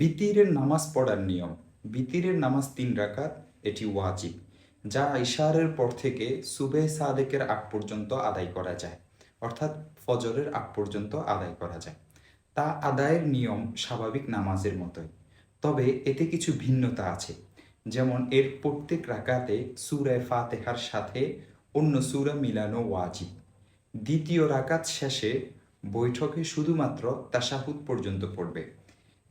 বিতিরের নামাজ পড়ার নিয়ম। বিতিরের নামাজ তিন রাকাত, এটি ওয়াজিব, যা ইশারের পর থেকে সুবে সাদেকের আগ পর্যন্ত আদায় করা যায়, অর্থাৎ ফজরের আগ পর্যন্ত আদায় করা যায়। তা আদায়ের নিয়ম স্বাভাবিক নামাজের মতোই। তবে এতে কিছু ভিন্নতা আছে, যেমন এর প্রত্যেক রাকাতে সুরায় ফাতেহার সাথে অন্য সুরা মিলানো ওয়াজিব। দ্বিতীয় রাকাত শেষে বৈঠকে শুধুমাত্র তাশাহুদ পর্যন্ত পড়বে।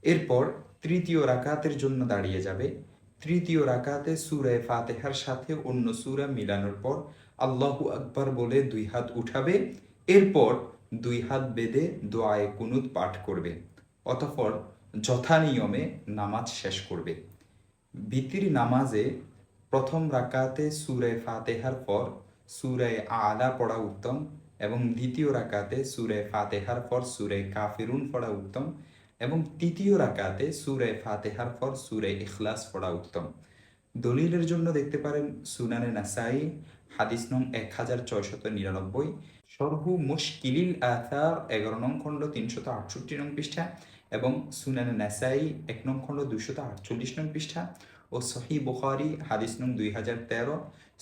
এরপর তৃতীয় রাকাতের জন্য দাঁড়িয়ে যাবে। তৃতীয় রাকাতে সুরায় ফাতেহার সাথে অন্য সুরা মিলানোর পর আল্লাহু আকবার বলে দুই হাত উঠাবে। এরপর দুই হাত বেঁধে দোয়ায়ে কুনুত পাঠ করবে। অতঃপর যথানিয়মে নামাজ শেষ করবে। ভিতির নামাজে প্রথম রাকাতে সুরে ফাতেহার পর সুরে আলা পড়া উত্তম এবং দ্বিতীয় রাকাতে সুরে ফাতেহার পর সুরে কাফিরুন পড়া উত্তম। এবং তৃতীয় রাকাতে সুরে ফাতেহার পর সুরে ইখলাস পড়া উত্তম। দলিলের জন্য দেখতে পারেন সুনানে নাসাই, হাদিস নং এক হাজার ছয়শত নিরানব্বই সরহু মুশকিলিল আথার এগারো নং খণ্ড তিনশত আটষট্টি নং পৃষ্ঠা এবং সুনানে নাসাই এক নং খণ্ড দুইশত আটচল্লিশ নং পৃষ্ঠা ও সহি বুখারি হাদিস নং দুই হাজার তেরো,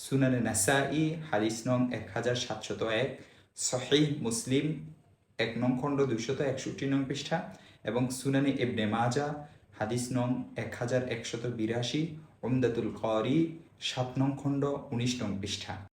সুনানে নাসাই হাদিস নং এক হাজার সাতশত এক সহি মুসলিম এক নং খণ্ড দুইশত একষট্টি নং পৃষ্ঠা এবং সুনানি এবনে মাজা, হাদিস নং এক হাজার একশত বিরাশি ওমদাতুল করি, সাত নং খণ্ড, উনিশ নং পৃষ্ঠা।